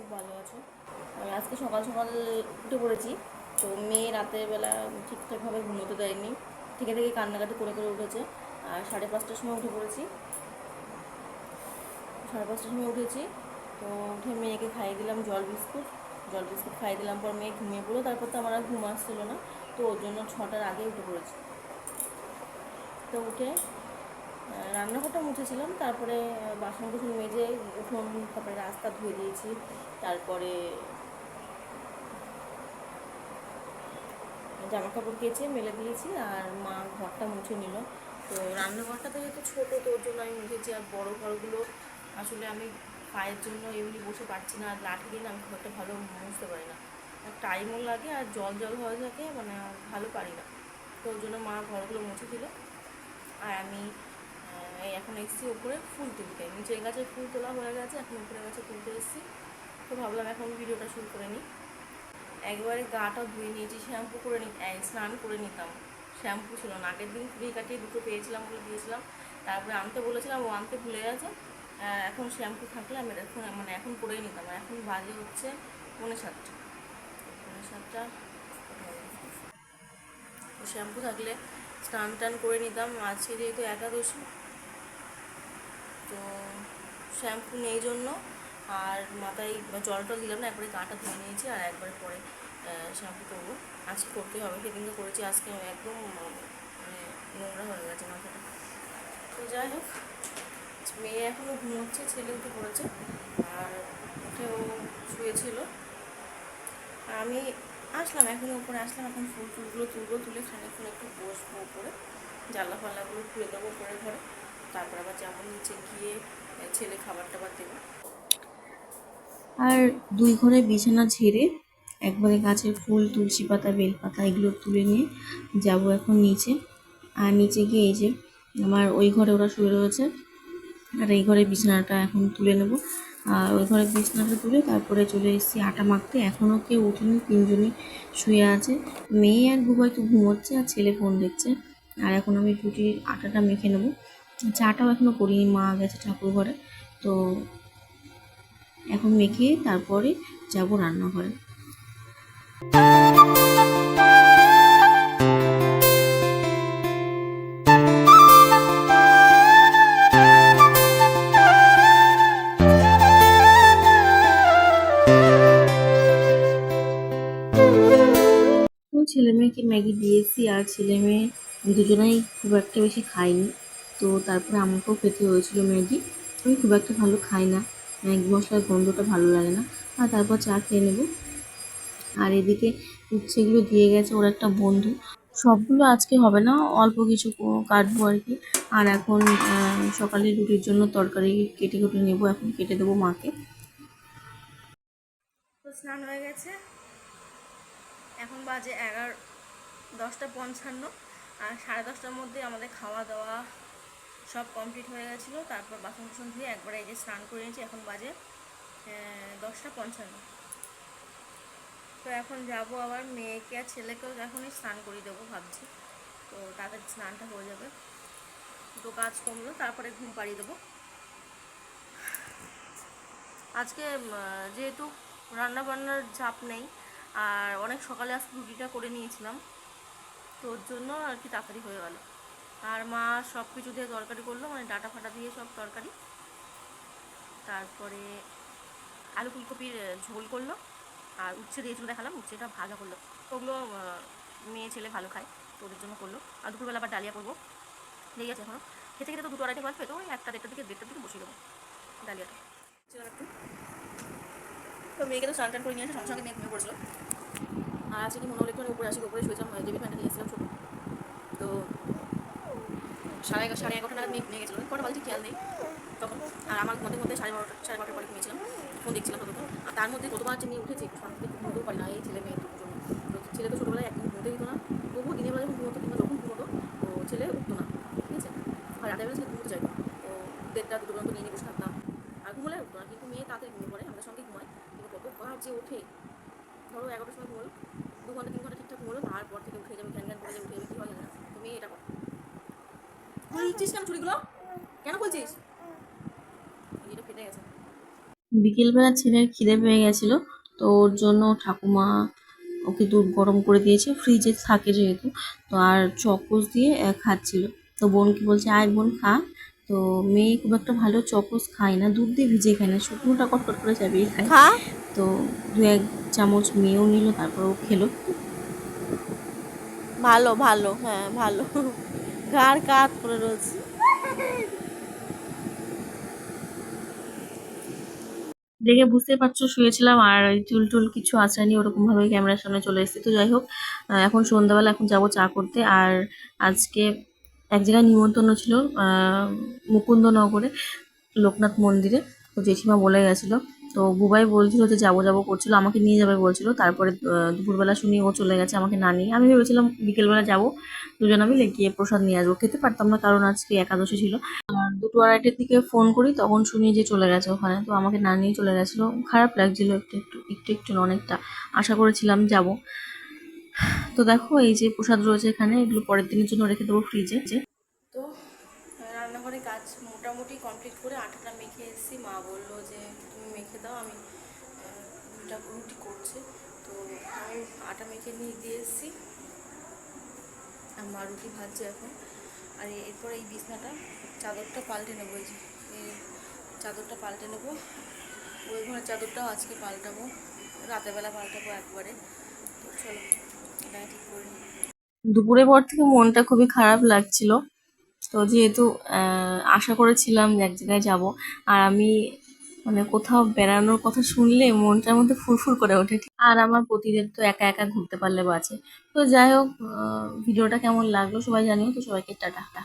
খুব ভালো আছো। আমি আজকে সকাল সকাল উঠে পড়েছি, তো মেয়ে রাতের বেলা ঠিকঠাকভাবে ঘুমোতে দেয়নি। থেকে থেকে কান্নাকাটি করে করে উঠেছে, আর সাড়ে পাঁচটার সময় উঠে পড়েছি। সাড়ে পাঁচটার সময় উঠেছি, তো উঠে মেয়েকে খাইয়ে দিলাম জল বিস্কুট। জল বিস্কুট খাইয়ে দিলাম, পর মেয়ে ঘুমিয়ে পড়ল, তারপর তো আমার আর ঘুম আসছিল না। তো ওর জন্য ছটার আগে উঠে পড়েছি। তো উঠে রান্নাঘরটা মুছেছিলাম, তারপরে বাসন কুসন মেজে উঠোন তারপরে রাস্তা ধুয়ে দিয়েছি, তারপরে জামা কাপড় কেচে মেলে দিয়েছি আর মা ঘরটা মুছে নিল। তো রান্নাঘরটা তো যেহেতু ছোটো, তো ওর জন্য আমি মুছেছি। আর বড়ো ঘরগুলো আসলে আমি পায়ের জন্য এমনি বসে পারছি না। আর লাঠি না আমি ঘরটা ভালো মুছতে পারি না। টাইমও লাগে আর জল জল হয়ে থাকে মানে ভালো পারি না। তো ওর জন্য মা ঘরগুলো মুছে দিল। আর আমি এখন এসেছি উপরে ফুল তুলতে। নিচের গাছে ফুল তোলা হয়ে গেছে, এখন উপরে গাছে তুলতে এসেছি। তো ভাবলাম এখন ভিডিওটা শুরু করে নিই। একবারে গাটা ধুয়ে নিয়েছি, শ্যাম্পু করে নি স্নান করে নিতাম। শ্যাম্পু ছিল না, আগের দিন ফ্রি কাটিয়ে দুটো পেয়েছিলাম বলে দিয়েছিলাম। তারপরে আনতে বলেছিলাম, ও আনতে ভুলে গেছে। এখন শ্যাম্পু থাকলে আমি এখন মানে এখন করেই নিতাম। এখন বাজে হচ্ছে পৌনে সাতটা। পৌনে সাতটা। শ্যাম্পু থাকলে স্নান টান করে নিতাম। আজকে যেহেতু একাদশী তো শ্যাম্পু নেই জন্য। আর মাথায় জল টল দিলাম না, একবারে গাটা ধুয়ে নিয়েছি আর একবার পরে শ্যাম্পু করব। আজকে করতে হবে, সেদিনকে করেছি, আজকে একদম মানে নোংরা হয়ে গেছে মাথাটা। তো যাই হোক, মেয়ে এখনও ঘুমোচ্ছে, ছেলে উঠে পড়েছে, আর উঠে ও শুয়েছিল। আমি আসলাম এখন উপরে আসলাম, এখন ফুল ফুলগুলো তুলবো, তুলে খানিকক্ষণ একটু বসবো উপরে জানলা ফাল্লাগুলো খুলে দেবো উপরে ঘরে। তারপর আবার নিচে গিয়ে ছেলে খাবার টাবার দেবো। আর দুই ঘরে বিছানা ছেড়ে একবারে গাছের ফুল, তুলসী পাতা, বেলপাতা এগুলো তুলে নিয়ে যাব এখন নিচে। আর নিচে গিয়ে এই যে আমার ওই ঘরে ওরা শুয়ে রয়েছে, আর এই ঘরে বিছানাটা এখন তুলে নেব। আর ওই ঘরে বিছানাটা তুলে তারপরে চলে এসেছি আটা মাখতে। এখনও কেউ উঠেনি, তিনজনই শুয়ে আছে। মেয়ে আর বুবাই তো ঘুমোচ্ছে আর ছেলে ফোন দেখছে। আর এখন আমি রুটির আটাটা মেখে নেব। চাটাও এখনও করিনি, মা গেছে ঠাকুর ঘরে তো এখন মেখে তারপরে যাব রান্নাঘরে। ছেলে মেয়েকে ম্যাগি দিয়েছি আর ছেলে মেয়ে দুজনেই খুব একটা বেশি খাইনি তো তারপরে আমাকেও খেতে হয়েছিল ম্যাগি। আমি খুব একটা ভালো খাই না। ম্যাগি মশলার গন্ধটা ভালো লাগে না। আর তারপর চা খেয়ে নেব। আর এদিকে উচ্ছেগুলো দিয়ে গেছে ওর একটা বন্ধু। সবগুলো আজকে হবে না, অল্প কিছু কাটবো আর কি। আর এখন সকালে রুটির জন্য তরকারি কেটে কেটে নেব, এখন কেটে দেবো মাকে। তো স্নান হয়ে গেছে। এখন বাজে এগারো দশটা পঞ্চান্ন। আর সাড়ে দশটার মধ্যে আমাদের খাওয়া দাওয়া সব কমপ্লিট হয়ে গেছিল, তারপর বাসন কুসন ধুয়ে একবারে এই যে স্নান করে নিয়েছি, এখন বাজে দশটা পঞ্চান্ন। তো এখন যাব আবার মেয়েকে আর ছেলেকেও এখনই স্নান করিয়ে দেবো ভাবছি, তো তাদের স্নানটা হয়ে যাবে। দুটো কাজ কমলো তারপরে ঘুম পাড়িয়ে দেবো। আজকে যেহেতু রান্না বান্নার চাপ নেই, আর অনেক সকালে আজকে রুটিটা করে নিয়েছিলাম, তো ওর জন্য আর কি তাড়াতাড়ি হয়ে গেল। আর মা সব কিছু দিয়ে তরকারি করল মানে ডাটা ফাটা দিয়ে সব তরকারি। তারপরে আলু ফুলকপির ঝোল করল, আর উচ্ছে দিয়েছিল দেখালাম, উচ্ছেটা ভাজা করল। ওগুলো মেয়ে ছেলে ভালো খায়, তো ওদের জন্য করল। আর দুপুরবেলা আবার ডালিয়া করব। লেগে আছে এখনও খেতে খেতে তো দুটো আড়াইটে বাজবে, তো ওই একটা দেড়টার দিকে দেড়টার দিকে বসিয়ে দেবো ডালিয়াটা। তো মেয়েকে তো স্নান টান করে নিয়ে সঙ্গে সঙ্গে মেয়ে ঘুমিয়ে পড়েছিল। আর আজকে মনে হলো উপরে আসি, উপরে শুয়েছিলাম দেবী ফ্যানটা নিয়ে এসেছিলাম ছোটো। তো সাড়ে এগারো সাড়ে এগারোটা নাগাদ ঘুমিয়ে গেছিল। কটা বাজে খেয়াল নেই। তখন আর আমার মধ্যে মধ্যে সাড়ে বারোটা সাড়ে বারোটার পরে ঘুমিয়েছিলাম। ফোন দেখছিলাম ততক্ষণ। আর তার মধ্যে কতবার যে নিয়ে উঠেছি ঘুমোতেও পারি না। এই ছেলে মেয়ে দুটোর জন্য ছেলে তো ছোটোবেলায় একদম ঘুমোতে দিত না। তবুও দিনের বেলা যখন ঘুমোতো, কিংবা যখন ঘুমোতো, তো ছেলে উঠতো না। ঠিক আছে? আর রাতের বেলা ছেলে ঘুমোতে চাইতো তো দেড়টা দুটো পর্যন্ত নিয়ে নিয়ে বসে থাকতাম। আর ঘুমোলে উঠতো না। কিন্তু মেয়ে তাড়াতাড়ি ঘুমিয়ে পড়ে, আমাদের সঙ্গে ঘুমায়। কিন্তু কতবার যে ওঠে, ধরো এগারোটার সময় ঘুমোলো, দু ঘণ্টা, তিন ঘণ্টা ঠিকঠাক ঘুমোলো, তারপর থেকে উঠে যাবে জ্ঞান জ্ঞান করে উঠে যাবে কী হয় জানে না তো মেয়ে এটা করে খুলছিস কেন কেন খুলছিস এটা ফেটে গেছে। বিকেলবেলা ছেলের খিদে পেয়ে গেছিল তো ওর জন্য ঠাকুমা ওকে দুধ গরম করে দিয়েছে ফ্রিজে থাকে যেহেতু তো আর চকোস দিয়ে খাচ্ছিল তো বোনকে বলছে আয় বোন খা। তো মেয়ে খুব একটা ভালো চকোস খায় না দুধ দিয়ে ভিজে খায় না শুকনোটা কটকট করে খায়। খা। তো দু এক চামচ মেয়েও নিল তারপর ও খেলো। ভালো ভালো হ্যাঁ ভালো। কাত রয়েছে। দেখে বুঝতে পারছ, শুয়েছিলাম আর চুল টুল কিছু আসায়নি ওরকম ভাবে ক্যামেরার সামনে চলে এসেছে। তো যাই হোক এখন সন্ধ্যাবেলা এখন যাব চা করতে। আর আজকে এক জায়গায় নিমন্ত্রণ ছিল মুকুন্দনগরে, লোকনাথ মন্দিরে। তো জেঠিমা বলে গেছিল তো বুবাই বলছিল যে যাব যাব করছিল, আমাকে নিয়ে যাবে বলছিল। তারপরে দুপুরবেলা শুনি ও চলে গেছে আমাকে না নিয়ে। আমি ভেবেছিলাম বিকেলবেলা যাব, দুজন মিলে গিয়ে প্রসাদ নিয়ে আসব। খেতে পারতাম না, কারণ আজকে একাদশী ছিল। আর দুটো আড়াইটের দিকে ফোন করি, তখন শুনি যে চলে গেছে ওখানে। তো আমাকে না নিয়ে চলে গেছিল। খারাপ লাগছিল একটু একটু একটু একটু অনেকটা। আশা করেছিলাম যাব। তো দেখো, এই যে প্রসাদ রয়েছে এখানে, এগুলো পরের দিনের জন্য রেখে দেবো ফ্রিজে তো রান্নাঘরে কাজ মোটামুটি কমপ্লিট করে এসেছি মা বলল যে, তুমি মেখে দাও, আমি রুটি করছে। তো আমি আটা মেখে নিয়ে দিয়ে এসেছি। আর মা রুটি ভাজছে এখন। আর এরপর এই বিছনাটা, চাদরটা পাল্টে নেব এই যে চাদরটা পাল্টে নেব। ওই ঘরের চাদরটাও আজকে পাল্টাবো রাতেরবেলা পাল্টাবো একবারে। তো চলো, এটা ঠিক করে দুপুরের পর থেকে মনটা খুবই খারাপ লাগছিল। তো যেহেতু আশা করেছিলাম যে এক জায়গায় যাব। আর আমি মানে কোথাও বেড়ানোর কথা শুনলে মনটার মধ্যে ফুরফুর করে ওঠে। আর আমার প্রতিদিন তো একা একা ঘুরতে পারলে বাঁচে। তো যাই হোক ভিডিওটা কেমন লাগল সবাই জানিও। তো সবাইকে টাটা।